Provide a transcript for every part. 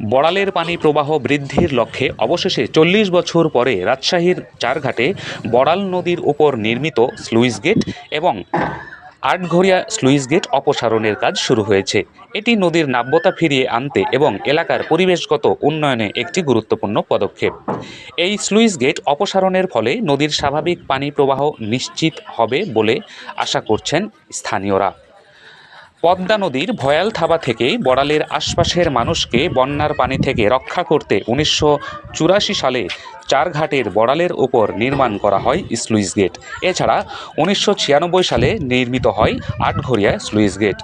বড়ালের পানি প্রবাহ বৃদ্ধির লক্ষ্যে অবশেষে চল্লিশ বছর পরে রাজশাহীর চারঘাটে বড়াল নদীর ওপর নির্মিত স্লুইস গেট এবং আটঘরিয়া স্লুইস গেট অপসারণের কাজ শুরু হয়েছে। এটি নদীর নাব্যতা ফিরিয়ে আনতে এবং এলাকার পরিবেশগত উন্নয়নে একটি গুরুত্বপূর্ণ পদক্ষেপ। এই স্লুইস গেট অপসারণের ফলে নদীর স্বাভাবিক পানি প্রবাহ নিশ্চিত হবে বলে আশা করছেন স্থানীয়রা। পদ্মা নদীর ভয়াল থাবা থেকে বড়ালের আশপাশের মানুষকে বন্যার পানি থেকে রক্ষা করতে উনিশশো চুরাশি সালে চারঘাটের বড়ালের ওপর নির্মাণ করা হয় স্লুইস গেট। এছাড়া উনিশশো ছিয়ানব্বই সালে নির্মিত হয় আটঘরিয়া স্লুইস গেট।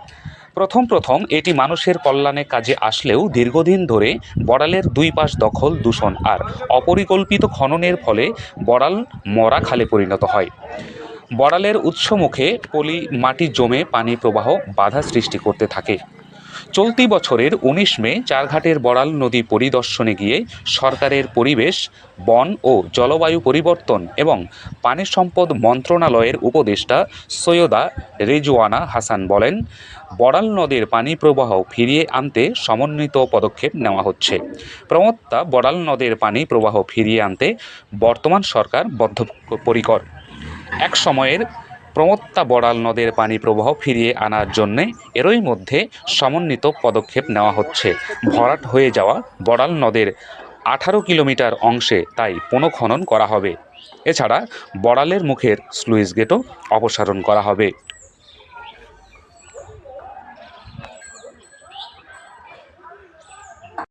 প্রথম প্রথম এটি মানুষের কল্যাণে কাজে আসলেও দীর্ঘদিন ধরে বড়ালের দুই পাশ দখল, দূষণ আর অপরিকল্পিত খননের ফলে বড়াল মরা খালে পরিণত হয়। বড়ালের উৎসমুখে পলি মাটি জমে পানি প্রবাহ বাধা সৃষ্টি করতে থাকে। চলতি বছরের উনিশ মে চারঘাটের বড়াল নদী পরিদর্শনে গিয়ে সরকারের পরিবেশ, বন ও জলবায়ু পরিবর্তন এবং পানি সম্পদ মন্ত্রণালয়ের উপদেষ্টা সৈয়দা রেজওয়ানা হাসান বলেন, বড়াল নদের পানি প্রবাহ ফিরিয়ে আনতে সমন্বিত পদক্ষেপ নেওয়া হচ্ছে। প্রমত্তা, বড়াল নদের পানি প্রবাহ ফিরিয়ে আনতে বর্তমান সরকার বদ্ধপরিকর। এক সময়ের প্রমত্তা বড়াল নদের পানি প্রবাহ ফিরিয়ে আনার জন্যে এরই মধ্যে সমন্বিত পদক্ষেপ নেওয়া হচ্ছে। ভরাট হয়ে যাওয়া বড়াল নদের আঠারো কিলোমিটার অংশে তাই পুনঃখনন করা হবে। এছাড়া বড়ালের মুখের স্লুইস গেটও অপসারণ করা হবে।